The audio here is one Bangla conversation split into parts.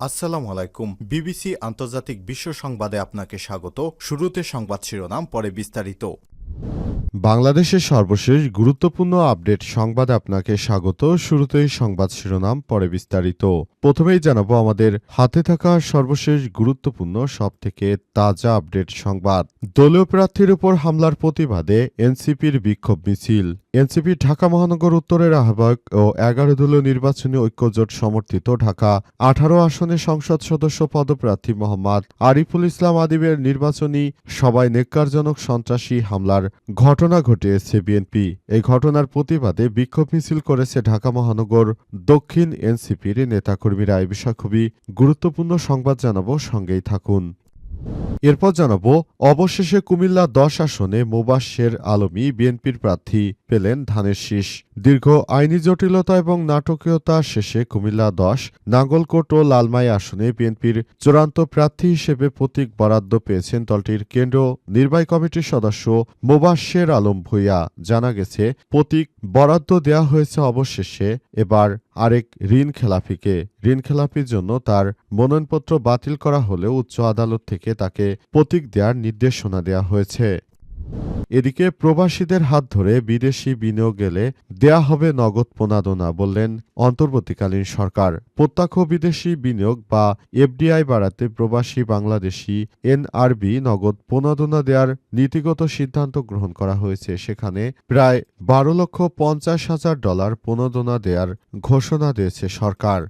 আসসালামু আলাইকুম। বিবিসি আন্তর্জাতিক বিশ্ব সংবাদে আপনাকে স্বাগত। শুরুতে সংবাদ শিরোনাম, পরে বিস্তারিত। বাংলাদেশের সর্বশেষ গুরুত্বপূর্ণ আপডেট সংবাদে আপনাকে স্বাগত। শুরুতেই সংবাদ শিরোনাম, পরে বিস্তারিত। প্রথমেই জানাব আমাদের হাতে থাকা সর্বশেষ গুরুত্বপূর্ণ, সবথেকে তাজা আপডেট সংবাদ। দলীয় প্রার্থীর উপর হামলার প্রতিবাদে এনসিপির বিক্ষোভ মিছিল। এনসিপি ঢাকা মহানগর উত্তরের আহ্বায়ক ও এগারো দলীয় নির্বাচনী ঐক্যজোট সমর্থিত ঢাকা আঠারো আসনে সংসদ সদস্য পদপ্রার্থী মোহাম্মদ আরিফুল ইসলাম আদিবের নির্বাচনী সভায় নেককারজনক সন্ত্রাসী হামলার ঘটনা ঘটিয়েছে বিএনপি। এই ঘটনার প্রতিবাদে বিক্ষোভ মিছিল করেছে ঢাকা মহানগর দক্ষিণ এনসিপির নেতাকর্মীরা। এই বিষয়ে খুবই গুরুত্বপূর্ণ সংবাদ জানাব, সঙ্গেই থাকুন। এরপর জানাব, অবশেষে কুমিল্লা দশ আসনে মোবাশ্বের আলমী বিএনপির প্রার্থী পেলেন ধানের শীষ। দীর্ঘ আইনি জটিলতা এবং নাটকীয়তা শেষে কুমিল্লা দশ, নাঙ্গলকোট ও লালমাই আসনে বিএনপির চূড়ান্ত প্রার্থী হিসেবে প্রতীক বরাদ্দ পেয়েছেন দলটির কেন্দ্র নির্বাহী কমিটির সদস্য মোবাশ্বের আলম ভূঁইয়া। জানা গেছে, প্রতীক বরাদ্দ দেয়া হয়েছে অবশেষে, এবার আরেক ঋণ খেলাপিকে ঋণ খেলাপির জন্য তার মনোনয়নপত্র বাতিল করা হলেও উচ্চ আদালত থেকে তাকে প্রতীক দেওয়ার নির্দেশনা দেওয়া হয়েছে। এদিকে প্রবাসীদের হাত ধরে বিদেশি বিনিয়োগ গেলে দেয়া হবে নগদ প্রণাদনা বললেন অন্তর্বর্তীকালীন সরকার। প্রত্যক্ষ বিদেশি বিনিয়োগ বা এফডিআই বাড়াতে প্রবাসী বাংলাদেশি এনআরবি নগদ প্রণাদনা দেওয়ার নীতিগত সিদ্ধান্ত গ্রহণ করা হয়েছে। সেখানে প্রায় বারো লক্ষ পঞ্চাশ হাজার ডলার প্রণোদনা দেওয়ার ঘোষণা দিয়েছে সরকার।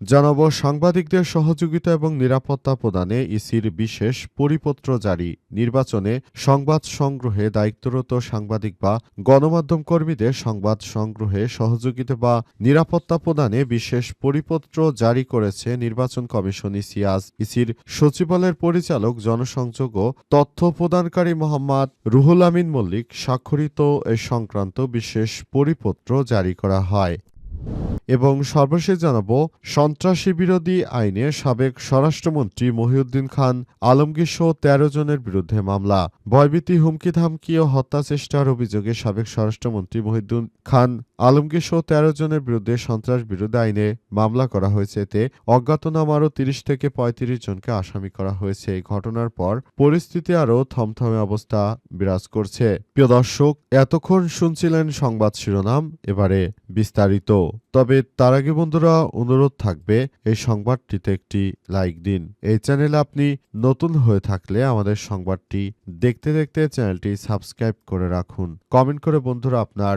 জানাব, সাংবাদিকদের সহযোগিতা এবং নিরাপত্তা প্রদানে ইসির বিশেষ পরিপত্র জারি। নির্বাচনে সংবাদ সংগ্রহে দায়িত্বরত সাংবাদিক বা গণমাধ্যম কর্মীদের সংবাদ সংগ্রহে সহযোগিতা বা নিরাপত্তা প্রদানে বিশেষ পরিপত্র জারি করেছে নির্বাচন কমিশন ইসিয়াজ ইসির সচিবালয়ের পরিচালক, জনসংযোগ ও তথ্য প্রদানকারী মোহাম্মদ রুহুল আমিন মল্লিক স্বাক্ষরিত এ সংক্রান্ত বিশেষ পরিপত্র জারি করা হয়। এবং সর্বশেষ জানাব, সন্ত্রাসী বিরোধী আইনে সাবেক স্বরাষ্ট্রমন্ত্রী মহিউদ্দিন খান আলমগীর সহ তেরো জনের বিরুদ্ধে মামলা। ভয়ভীতি, হুমকি, ধামকি ও হত্যা চেষ্টার অভিযোগে সাবেক স্বরাষ্ট্রমন্ত্রী মহিউদ্দিন খান আলমগীর সহ তেরো জনের বিরুদ্ধে সন্ত্রাস বিরোধী আইনে মামলা করা হয়েছে। এতে অজ্ঞাতনাম আরও তিরিশ থেকে পঁয়ত্রিশ জনকে আসামি করা হয়েছে। এই ঘটনার পর পরিস্থিতি আরও থমথমে অবস্থা বিরাজ করছে। প্রিয় দর্শক, এতক্ষণ শুনছিলেন সংবাদ শিরোনাম, এবারে বিস্তারিত। তবে তার আগে বন্ধুরা, অনুরোধ থাকবে, এই সংবাদটিতে একটি লাইক দিন। এই চ্যানেলে আপনি নতুন হয়ে থাকলে আমাদের সংবাদটি দেখতে দেখতে চ্যানেলটি সাবস্ক্রাইব করে রাখুন। কমেন্ট করে বন্ধুরা, আপনার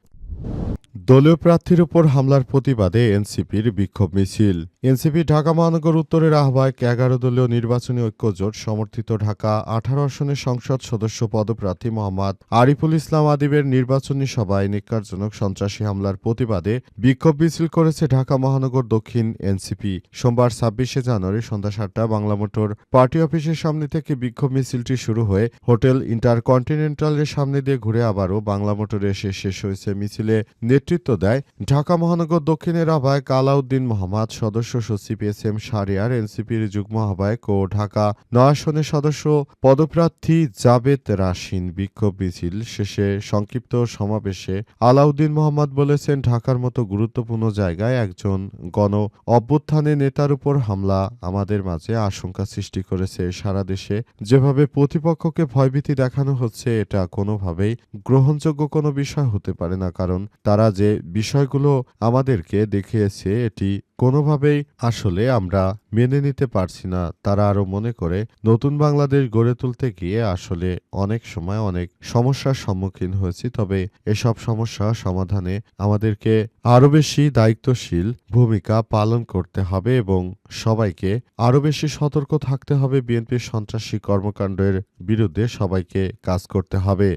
দলীয় প্রার্থীর উপর হামলার প্রতিবাদে এনসিপির বিক্ষোভ মিছিল। এনসিপি ঢাকা মহানগর উত্তরের আহ্বায়ক এগারো দলীয় নির্বাচনী ঐক্যজোট সমর্থিত ঢাকা আঠারো আসনের সংসদ সদস্য পদপ্রার্থী মোহাম্মদ আরিফুল ইসলাম আদিবের নির্বাচনী সভায় নিকারজনক সন্ত্রাসী হামলার প্রতিবাদে বিক্ষোভ মিছিল করেছে ঢাকা মহানগর দক্ষিণ এনসিপি। সোমবার ছাব্বিশে জানুয়ারি সন্ধ্যা সাতটা বাংলা মোটর পার্টি অফিসের সামনে থেকে বিক্ষোভ মিছিলটি শুরু হয়ে হোটেল ইন্টারকন্টিনেন্টালের সামনে দিয়ে ঘুরে আবারও বাংলা মোটরে এসে শেষ হয়েছে মিছিলে। নেতৃত্ব দেয়। ঢাকা মহানগর দক্ষিণের আহ্বায়ক আলাউদ্দিন মোহাম্মদ, সদস্য সচিব এস এম সারিয়ার, এনসিপির যুগ্ম আহ্বায়ক ও ঢাকা নয়াসনের সদস্য পদপ্রার্থী জাবেদ রাশিন বিক্ষোভ মিছিল শেষে সংক্ষিপ্ত সমাবেশে আলাউদ্দিন মোহাম্মদ বলেছেন, ঢাকার মতো গুরুত্বপূর্ণ জায়গায় একজন গণ অভ্যুত্থানে নেতার উপর হামলা আমাদের মাঝে আশঙ্কা সৃষ্টি করেছে। সারা দেশে যেভাবে প্রতিপক্ষকে ভয়ভীতি দেখানো হচ্ছে, এটা কোনোভাবেই গ্রহণযোগ্য কোনো বিষয় হতে পারে না। কারণ তারা যে বিষয়গুলো আমাদেরকে দেখিয়েছে এটি কোনোভাবেই আসলে আমরা মেনে নিতে পারছি না। তারা আরও মনে করে, নতুন বাংলাদেশ গড়ে তুলতে গিয়ে আসলে অনেক সময় অনেক সমস্যার সম্মুখীন হয়েছি, তবে এসব সমস্যা সমাধানে আমাদেরকে আরও বেশি দায়িত্বশীল ভূমিকা পালন করতে হবে এবং সবাইকে আরও বেশি সতর্ক থাকতে হবে। বিএনপির সন্ত্রাসী কর্মকাণ্ডের বিরুদ্ধে সবাইকে কাজ করতে হবে।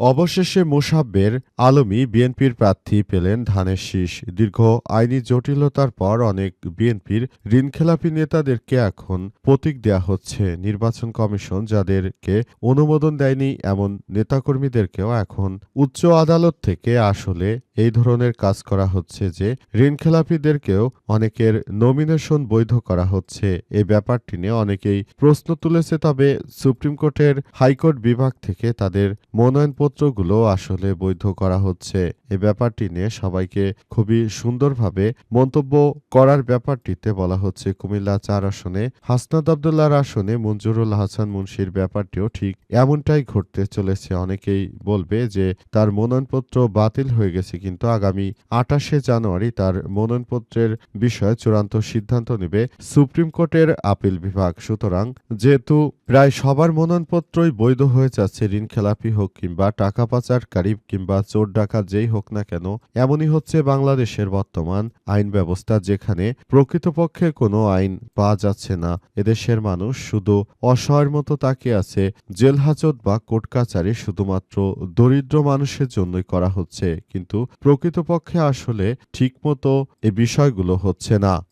অবশেষে মুসাব্বের আলমী বিএনপির প্রার্থী পেলেন ধানের শীষ। দীর্ঘ আইনি জটিলতার পর অনেক বিএনপির ঋণখেলাপি নেতাদেরকে এখন প্রতীক দেয়া হচ্ছে। নির্বাচন কমিশন যাদেরকে অনুমোদন দেয়নি, এমন নেতাকর্মীদেরকেও এখন উচ্চ আদালত থেকে আসলে এই ধরনের কাজ করা হচ্ছে যে ঋণখেলাপিদেরকেও অনেকের নমিনেশন বৈধ করা হচ্ছে। এই ব্যাপারটি নিয়ে অনেকেই প্রশ্ন তুলেছে, তবে সুপ্রিম কোর্টের হাইকোর্ট বিভাগ থেকে তাদের মনোনয়নপত্রগুলো আসলে বৈধ করা হচ্ছে। এই ব্যাপারটি নিয়ে সবাইকে খুবই সুন্দরভাবে মন্তব্য করার ব্যাপারটিতে বলা হচ্ছে। কুমিল্লা চার আসনে হাসনাদ আবদুল্লাহর আসনে মঞ্জুরুল হাসান মুন্সির ব্যাপারটিও ঠিক এমনটাই ঘটতে চলেছে। অনেকেই বলবে যে তার মনোনয়নপত্র বাতিল হয়ে গেছে কিন্তু আগামী আটাশে জানুয়ারি তার মনোনয়নপত্রের বিষয়ে চূড়ান্ত সিদ্ধান্ত নেবে সুপ্রিম কোর্টের আপিল বিভাগ। সুতরাং যেহেতু প্রায় সবার মনোনয়নপত্রই বৈধ হয়ে যাচ্ছে ঋণ খেলাপি হোক কিংবা টাকা পাচারকারী কিংবা চোর ডাকাত যেই হোক না কেন, এমনই হচ্ছে বাংলাদেশের বর্তমান আইন ব্যবস্থা যেখানে প্রকৃতপক্ষে কোনো আইন পাওয়া যাচ্ছে না। এদেশের মানুষ শুধু অসহায়ের মতো তাকিয়ে আছে জেল হাজত বা কোর্ট কাচারি শুধুমাত্র দরিদ্র মানুষের জন্যই করা হচ্ছে। কিন্তু প্রকৃতপক্ষে আসলে ঠিকমতো এ বিষয়গুলো হচ্ছে না।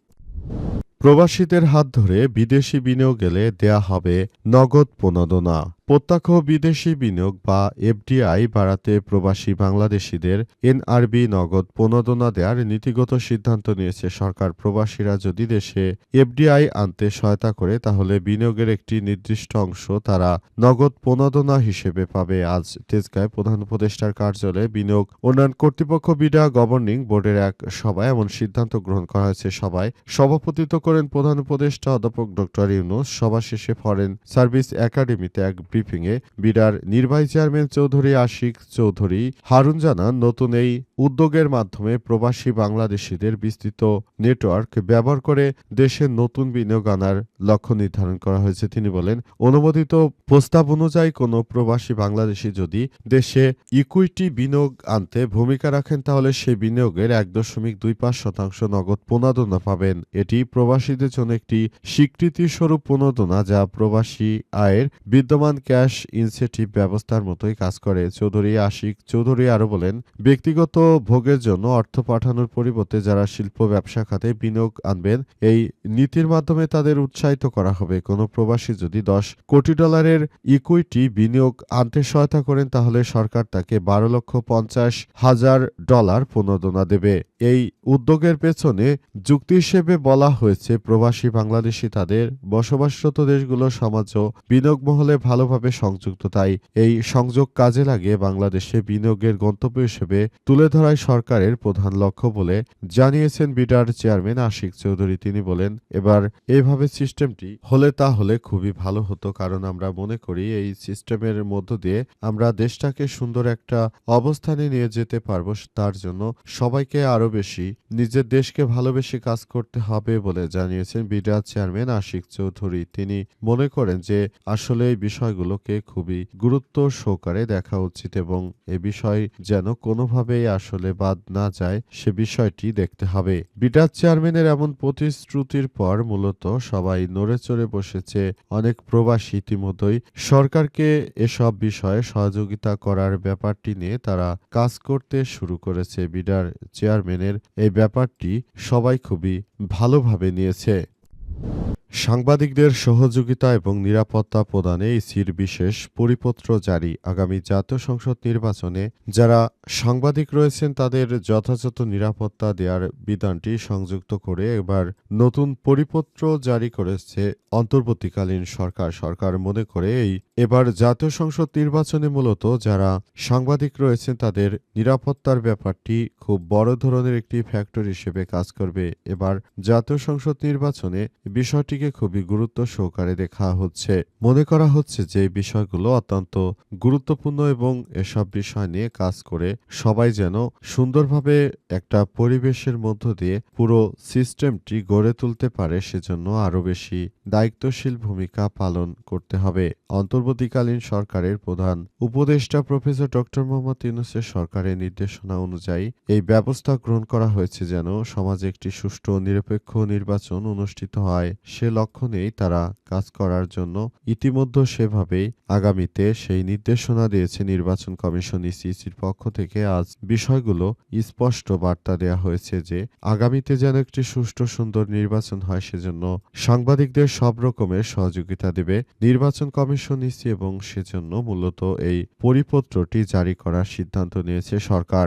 প্রবাসীদের হাত ধরে বিদেশি বিনিয়োগ গেলে দেয়া হবে নগদ প্রণোদনা। প্রত্যক্ষ বিদেশি বিনিয়োগ বা এফডিআই বাড়াতে প্রবাসী বাংলাদেশিদের এনআরবি নগদ প্রণোদনা দেওয়ার নীতিগত সিদ্ধান্ত নিয়েছে সরকার। প্রবাসীরা যদি দেশে এফডিআই আনতে সহায়তা করে, তাহলে বিনিয়োগের একটি নির্দিষ্ট অংশ তারা নগদ প্রণোদনা হিসেবে পাবে। আজ তেজগাঁয় প্রধান উপদেষ্টার কার্যালয়ে বিনিয়োগ উন্নয়ন কর্তৃপক্ষ বিডা গভর্নিং বোর্ডের এক সভায় এমন সিদ্ধান্ত গ্রহণ করা হয়েছে। সভায় সভাপতিত্ব করেন প্রধান উপদেষ্টা অধ্যাপক ডক্টর ইউনুস। সভা শেষে ফরেন সার্ভিস একাডেমিতে এক ব্রিফিংয়ে বিডার নির্বাহী চেয়ারম্যান চৌধুরী আশিক চৌধুরী হারুন জানান, নতুন এই উদ্যোগের মাধ্যমে প্রবাসী বাংলাদেশিদের বিস্তৃত নেটওয়ার্ক ব্যবহার করে দেশে নতুন বিনিয়োগ আনার লক্ষ্য নির্ধারণ করা হয়েছে। তিনি বলেন, অনুমোদিত প্রস্তাব অনুযায়ী কোনো প্রবাসী বাংলাদেশি যদি দেশে ইকুইটি বিনিয়োগ আনতে ভূমিকা রাখেন, তাহলে সেই বিনিয়োগের এক দশমিক দুই পাঁচ শতাংশ নগদ প্রণোদনা পাবেন। এটি প্রবাসীদের জন্য একটি স্বীকৃতি স্বরূপ প্রণোদনা, যা প্রবাসী আয়ের বিদ্যমান ক্যাশ ইনসেটিভ ব্যবস্থার মতোই কাজ করে। চৌধুরী আশিক চৌধুরী আরও বলেন, ব্যক্তিগত ভোগের জন্য অর্থ পাঠানোর পরিবর্তে যারা শিল্প ব্যবসা খাতে বিনিয়োগ আনবেন, এই নীতির মাধ্যমে তাদের উৎসাহিত করা হবে। কোনো প্রবাসী যদি দশ কোটি ডলারের ইকুইটি বিনিয়োগ আনতে সহায়তা করেন, তাহলে সরকার তাকে বারো লক্ষ পঞ্চাশ হাজার ডলার প্রণোদনা দেবে। এই উদ্যোগের পেছনে যুক্তি হিসেবে বলা হয়েছে, প্রবাসী বাংলাদেশি তাদের বসবাসরত দেশগুলো সমাজ ও বিনিয়োগ মহলে ভালোভাবে সংযুক্ত। তাই এই সংযোগ কাজে লাগিয়ে বাংলাদেশে বিনিয়োগের গন্তব্য হিসেবে তুলে ধরাই সরকারের প্রধান লক্ষ্য বলে জানিয়েছেন বিডার চেয়ারম্যান আশিক চৌধুরী। তিনি বলেন, এবার এইভাবে সিস্টেমটি হলে তাহলে খুবই ভালো হতো, কারণ আমরা মনে করি এই সিস্টেমের মধ্য দিয়ে আমরা দেশটাকে সুন্দর একটা অবস্থানে নিয়ে যেতে পারব। তার জন্য সবাইকে আরও বেশি নিজের দেশকে ভালোবেসে কাজ করতে হবে বলে জানিয়েছেন বিডার চেয়ারম্যান আশিক চৌধুরী। তিনি মনে করেন যে আসলে এই বিষয়গুলোকে খুবই গুরুত্ব সহকারে দেখা উচিত এবং এ বিষয় যেন কোনোভাবেই আসলে বাদ না যায়, সে বিষয়টি দেখতে হবে। বিডার চেয়ারম্যানের এমন প্রতিশ্রুতির পর মূলত সবাই নড়ে চড়ে বসেছে। অনেক প্রবাসী ইতিমধ্যেই সরকারকে এসব বিষয়ে সহযোগিতা করার ব্যাপারটি নিয়ে তারা কাজ করতে শুরু করেছে। বিডার চেয়ারম্যানের এই ব্যাপারটি সবাই খুবই ভালোভাবে নিয়েছে। সাংবাদিকদের সহযোগিতা এবং নিরাপত্তা প্রদানে ইসির বিশেষ পরিপত্র জারি আগামী জাতীয় সংসদ নির্বাচনে। যারা সাংবাদিক রয়েছেন, তাদের যথাযথ নিরাপত্তা দেওয়ার বিধানটি সংযুক্ত করে এবার নতুন পরিপত্র জারি করেছে অন্তর্বর্তীকালীন সরকার। সরকার মনে করে এই এবার জাতীয় সংসদ নির্বাচনে মূলত যারা সাংবাদিক রয়েছেন, তাদের নিরাপত্তার ব্যাপারটি খুব বড় ধরনের একটি ফ্যাক্টর হিসেবে কাজ করবে। এবার জাতীয় সংসদ নির্বাচনে বিষয়টিকে খুবই গুরুত্ব সহকারে দেখা হচ্ছে। মনে করা হচ্ছে যে বিষয়গুলো অত্যন্ত গুরুত্বপূর্ণ এবং এসব বিষয় নিয়ে কাজ করে সবাই যেন সুন্দরভাবে একটা পরিবেশের মধ্য দিয়ে পুরো সিস্টেমটি গড়ে তুলতে পারে, সেজন্য আরও বেশি দায়িত্বশীল ভূমিকা পালন করতে হবে। অন্তর্বর্তীকালীন সরকারের প্রধান উপদেষ্টা প্রফেসর ডক্টর মোহাম্মদ ইউনুসের সরকারের নির্দেশনা অনুযায়ী এই ব্যবস্থা গ্রহণ করা হয়েছে যেন সমাজে একটি সুষ্ঠু, নিরপেক্ষ নির্বাচন অনুষ্ঠিত হয়। সে লক্ষ্য নেই তারা কাজ করার জন্য ইতিমধ্যে সেভাবেই আগামীতে সেই নির্দেশনা দিয়েছে নির্বাচন কমিশন ইসিসির পক্ষ থেকে। আজ বিষয়গুলো স্পষ্ট বার্তা দেওয়া হয়েছে যে, আগামীতে যেন একটি সুষ্ঠু সুন্দর নির্বাচন হয়, সেজন্য সাংবাদিকদের সব রকমের সহযোগিতা দেবে নির্বাচন কমিশন ইসি এবং সেজন্য মূলত এই পরিপত্রটি জারি করার সিদ্ধান্ত নিয়েছে সরকার।